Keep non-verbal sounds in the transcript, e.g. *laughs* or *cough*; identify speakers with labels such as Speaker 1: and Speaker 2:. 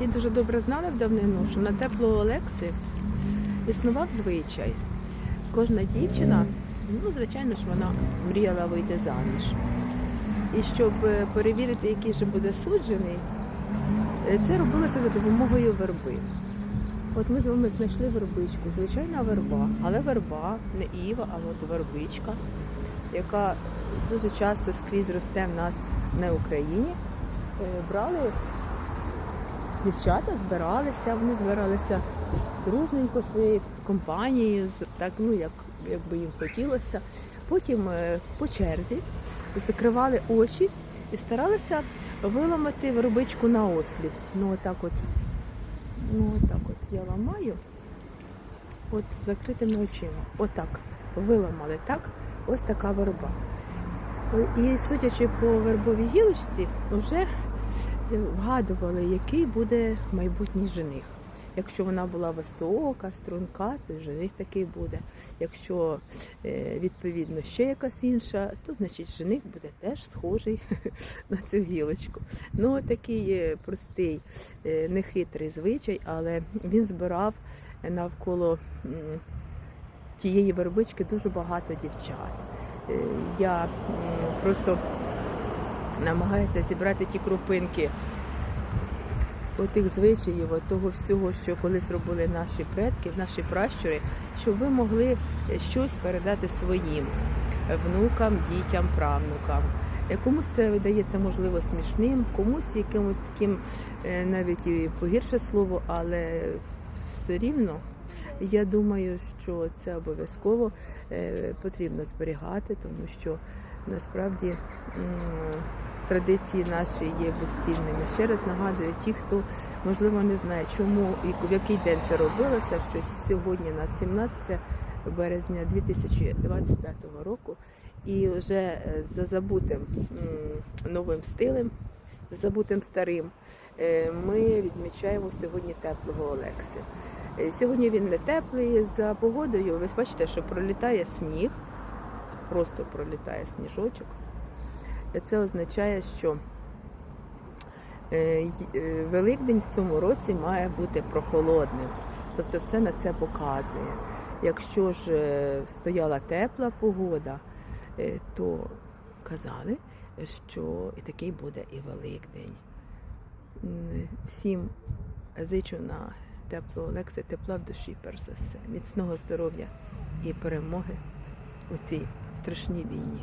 Speaker 1: Всі дуже добре знали в давнину, що на теплого Олекси існував звичай. Кожна дівчина, ну, звичайно ж, вона мріяла вийти заміж. І щоб е, перевірити, який же буде суджений, е, це робилося за допомогою верби. От ми з вами знайшли вербичку, звичайна верба, але верба, не іва, а от вербичка, яка дуже часто скрізь росте в нас на Україні. Е, Брали дівчата, збиралися, вони збиралися дружненько своєю компанією, так, ну, як, як би їм хотілося. Потім е, по черзі закривали очі і старалися виламати вербичку на осліп. Ну, отак от, ну, отак от я ламаю, от з закритими очима. Отак. Виламали, так? Ось така верба. І судячи по вербовій гілочці, вже вгадували, який буде майбутній жених. Якщо вона була висока, струнка, то жених такий буде. Якщо е, відповідно ще якась інша, то значить жених буде теж схожий *laughs* на цю гілочку. Ну, такий е, простий, е, нехитрий звичай, але він збирав навколо тієї вербички дуже багато дівчат. Я просто намагаюся зібрати ті крупинки отих звичаїв, того всього, що колись робили наші предки, наші пращури, щоб ви могли щось передати своїм внукам, дітям, правнукам. Е, Комусь це видається можливо смішним, комусь якимось таким е, навіть і погірше слово, але все рівно я думаю, що це обов'язково е, потрібно зберігати, тому що насправді традиції наші є безцінними. Ще раз нагадую, ті, хто можливо не знає, чому і в який день це робилося, що сьогодні на 17 березня 2025 року, і вже е, за забутим новим стилем, за забутим старим, е, ми відмічаємо сьогодні теплого Олекси. Е, Сьогодні він не теплий за погодою. Ви бачите, що пролітає сніг, просто пролітає сніжочок. І Це означає, що е, е, Великдень в цьому році має бути прохолодним. Тобто все на це показує. Якщо ж е, стояла тепла погода, то казали, що і такий буде і Великдень. Всім зичу на теплу Олекси, тепла в душі, перш за все, міцного здоров'я і перемоги у цій страшній війні.